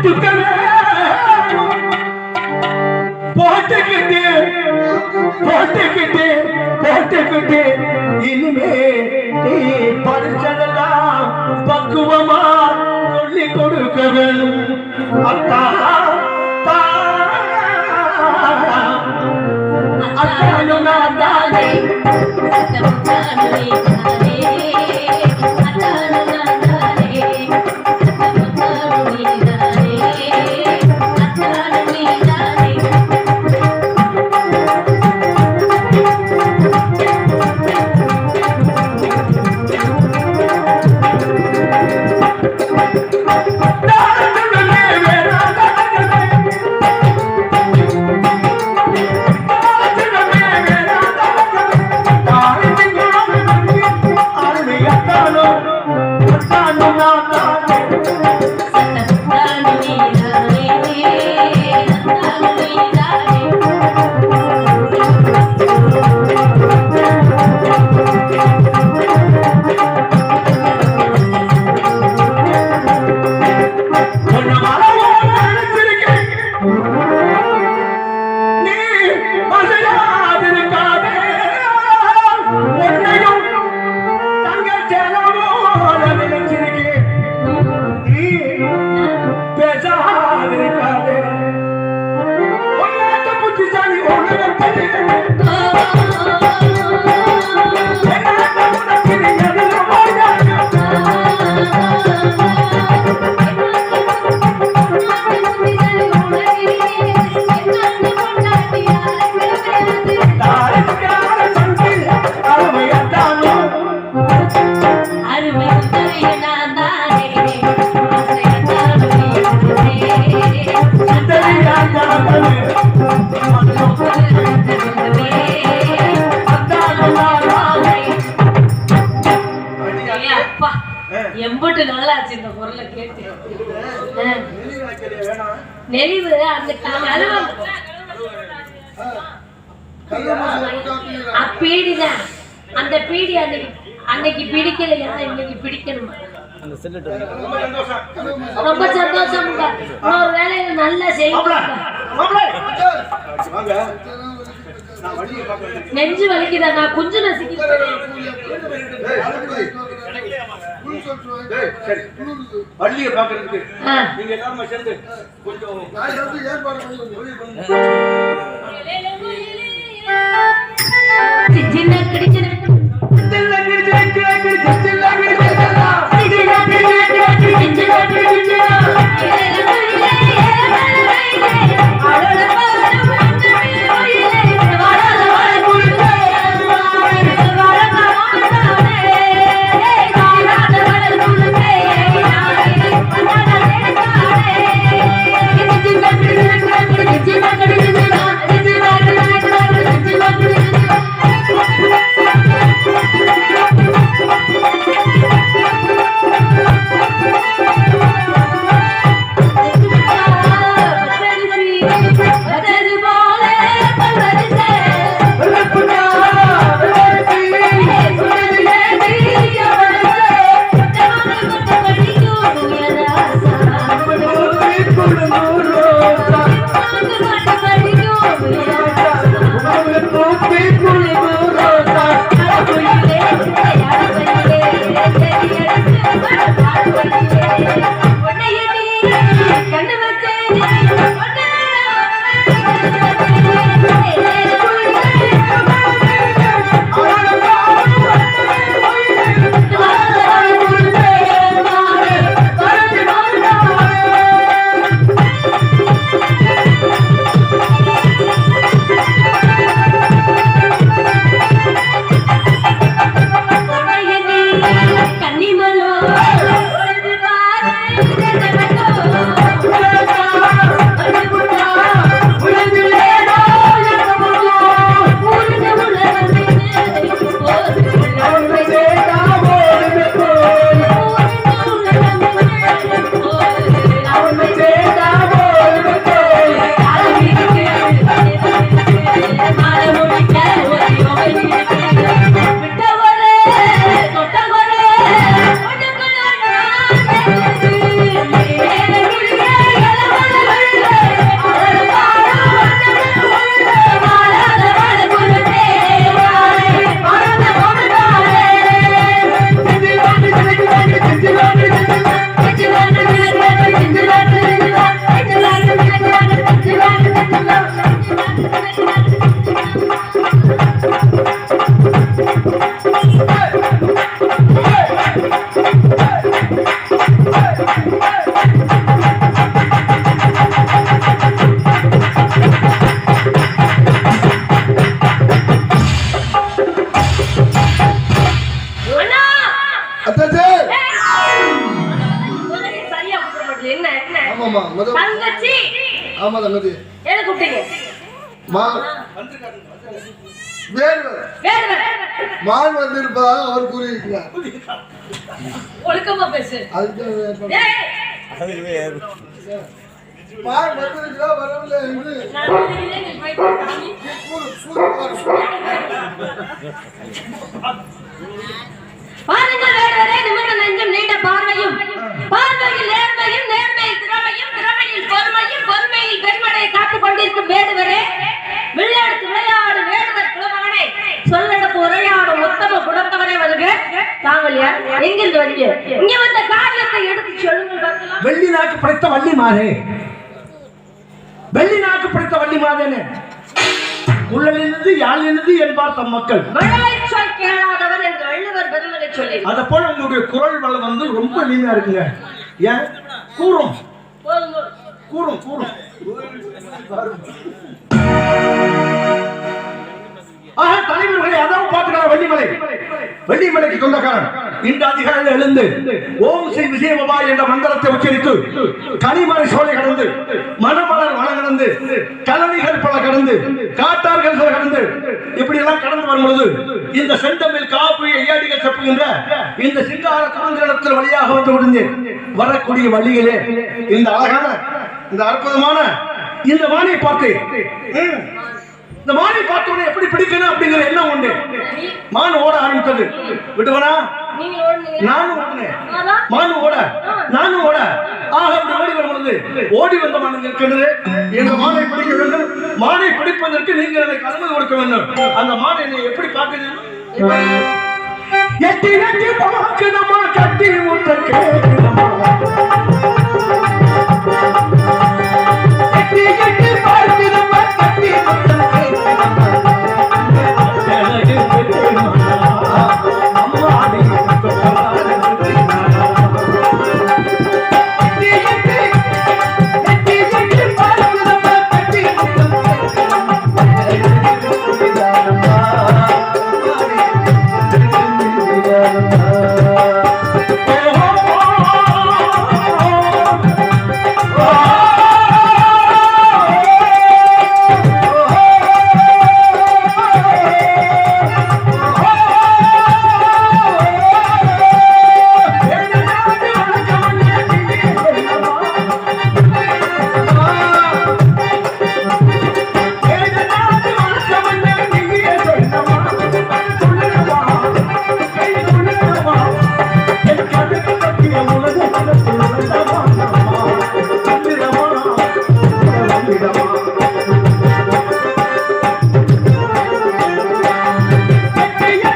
போட்டுக்கள போட்டுக்கிட்டு போட்டுக்கிட்டு போட்டுக்கிட்டு. இனிமே நீ படிச்சதெல்லாம் பக்குவமா சொல்லி கொடுக்க வேணும் அத்தா அத்தானும் நான் தானே জানো புத்திசாலி எம்பட்டு நல்லாச்சு இந்த பொருளை கேட்டு. ஆ. நெளிவு அந்த பீடிதான் அந்த பீடி அன்னைக்கு அன்னைக்கு பிடிக்கலையா? இன்னைக்கு பிடிக்கணுமா? ரொம்ப சந்தோஷம்ங்க இன்னொரு வேலையில நல்லா செய்யுங்க. நெஞ்சு வலிக்குதா? நான் குஞ்சு நசிக்கிறேன் பள்ளியை பாக்குறதுக்கு ஆ. நீங்க எல்லாருமே சேர்ந்து கொஞ்சம் சின்ன கிடிச்சின anímalo. ஆமாமா முத தங்கச்சி ஆமா தங்கச்சி. எதை கூப்பிட்டீங்க? மா வேறு வேறு வேறு. மான் வந்திருப்பா அவர் கூறியிருக்கிறார். ஒழுக்கமா பேசு. மான் வந்திருக்கிறா வரவில்லை என்று. பாருங்கள் நிமிர்ந்த நெஞ்சும் நீண்ட பார்வையும். பார்வையில் நேர்மையும் நேர்மையில் திறமையும் திறமையில் பொறுமையும் பொறுமையில் பெருமடையை காத்துக் கொண்டிருக்கும் வேடுவரே. விளையாடு விளையாடு வேடுவர் குலமகனே. சொல்லடப்பு உரையாடும் உத்தம குணத்தவனே வருக தாங்கள் யார்? எங்கிருந்து வரீங்க? இங்க வந்த காரியத்தை எடுத்து சொல்லுங்கள் வெள்ளி நாக்கு படைத்த வள்ளி மாதே. வெள்ளி நாக்கு படைத்த வள்ளி மாதேன்னு குள்ளலிருந்து யாழிலிருந்து என்பார் தம் மக்கள். மழலை சொல் கேளாதவர் என்று வள்ளுவர் பெருமனை சொல்லி அத போல உங்களுடைய குரல் வளம் வந்து ரொம்ப இனிமையா இருக்குங்க. ஏன்? கூறும். கூறும் கூறும். ஆக தலைவர்களை அதான் பார்த்துக்கலாம் வெள்ளிமலை. வெள்ளிமலைக்கு சொந்தக்காரன் இன்று அதிகாலையில் எழுந்து ஓம் ஸ்ரீ விஜயபபா என்ற மந்திரத்தை உச்சரித்து கனிமலை சோலை கடந்து மணமலர் வள கடந்து கலனிகள் பல கடந்து காட்டார்கள் சில கடந்து இப்படி எல்லாம் கடந்து வரும் பொழுது இந்த செந்தமிழ் காப்பு ஐயாடிகள் செப்புகின்ற இந்த சிங்கார காந்திரத்தில் வழியாக வந்து முடிந்தேன் வரக்கூடிய வழியிலே இந்த அழகான இந்த அற்புதமான இந்த வானை பார்த்து இந்த மானை பார்த்த உடனே எப்படி பிடிக்கணும் அப்படிங்கிற எண்ணம் உண்டு. மான் ஓட ஆரம்பித்தது. விடுவனா? நானும் ஓடினேன் அதான். மான் ஓட. நானும் ஓட. ஆக அப்படி ஓடி வரும் பொழுது ஓடி வந்த மான் இருக்கிறது எங்க மானை பிடிக்க வேண்டும். மானை பிடிப்பதற்கு நீங்கள் எனக்கு அனுமதி கொடுக்க வேண்டும். அந்த மானை என்னை எப்படி பார்க்குது எட்டி எட்டி பார்க்கணுமா கட்டி முட்ட கேட்கணுமா எட்டி எட்டி yeah.